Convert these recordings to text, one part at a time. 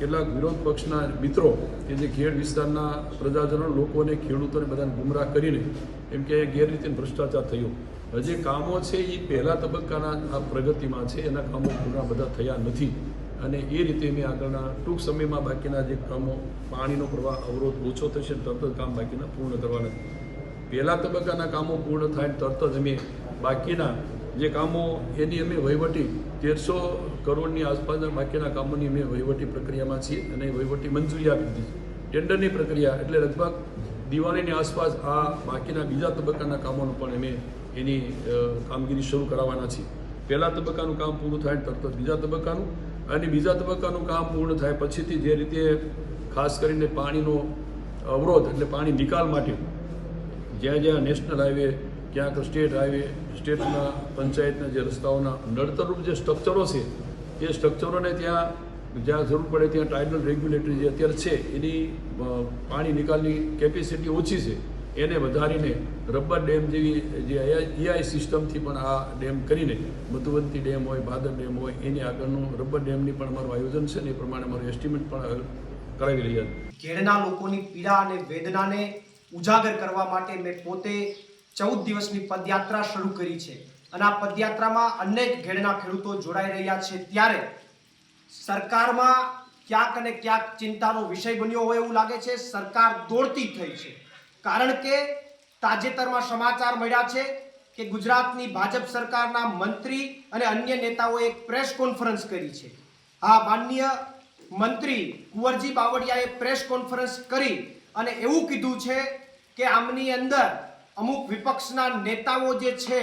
કેટલાક વિરોધ પક્ષના મિત્રો કે જે ખેડ વિસ્તારના પ્રજાજનો લોકોને ખેડૂતોને બધાને ગુમરાહ કરીને એમ કે ગેરરીતિ ભ્રષ્ટાચાર થયો. હજી કામો છે એ પહેલા તબક્કાના આ પ્રગતિમાં છે, એના કામો પૂરા બધા થયા નથી. અને એ રીતે મેં આગળના ટૂંક સમયમાં બાકીના જે કામો, પાણીનો પ્રવાહ અવરોધ ઓછો થશે તરત જ કામ બાકીના પૂર્ણ કરવાના પહેલા તબક્કાના કામો પૂર્ણ થાય તરત જ અમે બાકીના જે કામો એની અમે વહીવટી તેરસો કરોડની આસપાસના બાકીના કામોની અમે વહીવટી પ્રક્રિયામાં છીએ અને વહીવટી મંજૂરી આપી દીધી ટેન્ડરની પ્રક્રિયા એટલે લગભગ દિવાળીની આસપાસ આ બાકીના બીજા તબક્કાના કામોનું પણ અમે એની કામગીરી શરૂ કરાવવાના છીએ. પહેલા તબક્કાનું કામ પૂરું થાય તરત જ બીજા તબક્કાનું અને બીજા તબક્કાનું કામ પૂર્ણ થાય પછીથી જે રીતે ખાસ કરીને પાણીનો અવરોધ એટલે પાણી નિકાલ માટે જ્યાં જ્યાં નેશનલ હાઈવે ક્યાંક સ્ટેટ હાઈવે સ્ટેટના પંચાયતના જે રસ્તાઓના નડતરરૂપ જે સ્ટ્રક્ચરો છે, એ સ્ટ્રક્ચરોને ત્યાં જ્યાં જરૂર પડે ત્યાં ટાઇડલ રેગ્યુલેટરી જે અત્યારે છે, એની પાણી નિકાલની કેપેસિટી ઓછી છે, એને વધારીને રબર ડેમ જેવી જે એઆઈ સિસ્ટમથી પણ આ ડેમ કરીને મધુવંતી ડેમ હોય, ભાદર ડેમ હોય, એની આગળનું રબર ડેમની પણ અમારું આયોજન છે ને એ પ્રમાણે અમારું એસ્ટિમેટ પણ કરાવી રહ્યા છે. કેળના લોકોની પીડા અને વેદનાને ઉજાગર કરવા માટે મેં પોતે ચૌદ દિવસની પદયાત્રા શરૂ કરી છે. અને આ પદયાત્રામાં અનેક ઘેડના ખેડૂતો જોડાઈ રહ્યા છે. ત્યારે સરકારમાં ક્યાંક અને ક્યાંક ચિંતાનો વિષય બન્યો હોય એવું લાગે છે. સરકાર દોડતી થઈ છે. કારણ કે તાજેતરમાં સમાચાર મળ્યા છે કે ગુજરાતની ભાજપ સરકારના મંત્રી અને અન્ય નેતાઓએ એક પ્રેસ કોન્ફરન્સ કરી છે. આ માનનીય મંત્રી કુંવરજી બાવળિયાએ પ્રેસ કોન્ફરન્સ કરી અને એવું કીધું છે કે આમની અંદર અમુક વિપક્ષના નેતાઓ જે છે,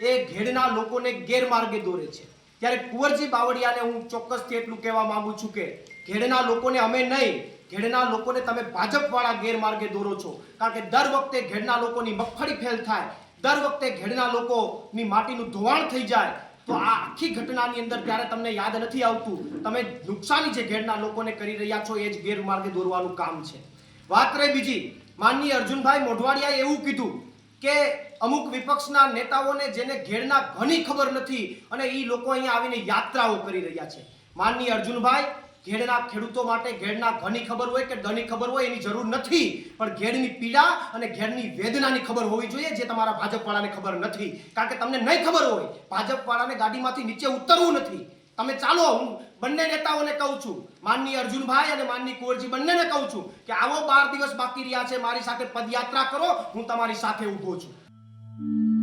એ ઘેડના લોકોને ગેરમાર્ગે દોરે છે. ત્યારે કુંવરજી બાવળિયાને હું ચોક્કસથી એટલું કહેવા માંગુ છું કે, ઘેડના લોકોને અમે નહીં, ઘેડના લોકોને તમે ભાજપવાળા ગેરમાર્ગે દોરો છો. કારણ કે દર વખતે ઘેડના લોકોની મગફળી ફેલ થાય, દર વખતે ઘેડના લોકોની માટીનું ધોવાણ થઈ જાય, તો આ આખી ઘટનાની અંદર ત્યારે તમને યાદ નથી આવતું. તમે નુકસાની જે ઘેડના લોકોને કરી રહ્યા છો, એ જ ગેરમાર્ગે દોરવાનું કામ છે. વાત રહી બીજી. માનની અર્જુનભાઈ મોઢવાડિયાએ એવું કીધું કે અમુક વિપક્ષના નેતાઓને જેને ઘેરના ઘણી ખબર નથી અને એ લોકો અહીંયા આવીને યાત્રાઓ કરી રહ્યા છે. માનનીય અર્જુનભાઈ ઘેડના ખેડૂતો માટે ઘેડના ઘણી ખબર હોય કે ઘણી ખબર હોય એની જરૂર નથી, પણ ઘેડની પીડા અને ઘેડની વેદનાની ખબર હોવી જોઈએ જે તમારા ભાજપવાળાને ખબર નથી. કારણ કે તમને નહીં ખબર હોય, ભાજપવાળાને ગાડીમાંથી નીચે ઉતરવું નથી. તમે ચાલો, હું બંને નેતાઓને કહું છું. માનની અર્જુનભાઈ અને માનની કુંવરજી, બંનેને કહું છું કે આવો બાર દિવસ બાકી રહ્યા છે. મારી સાથે પદયાત્રા કરો, હું તમારી સાથે ઊભો છું.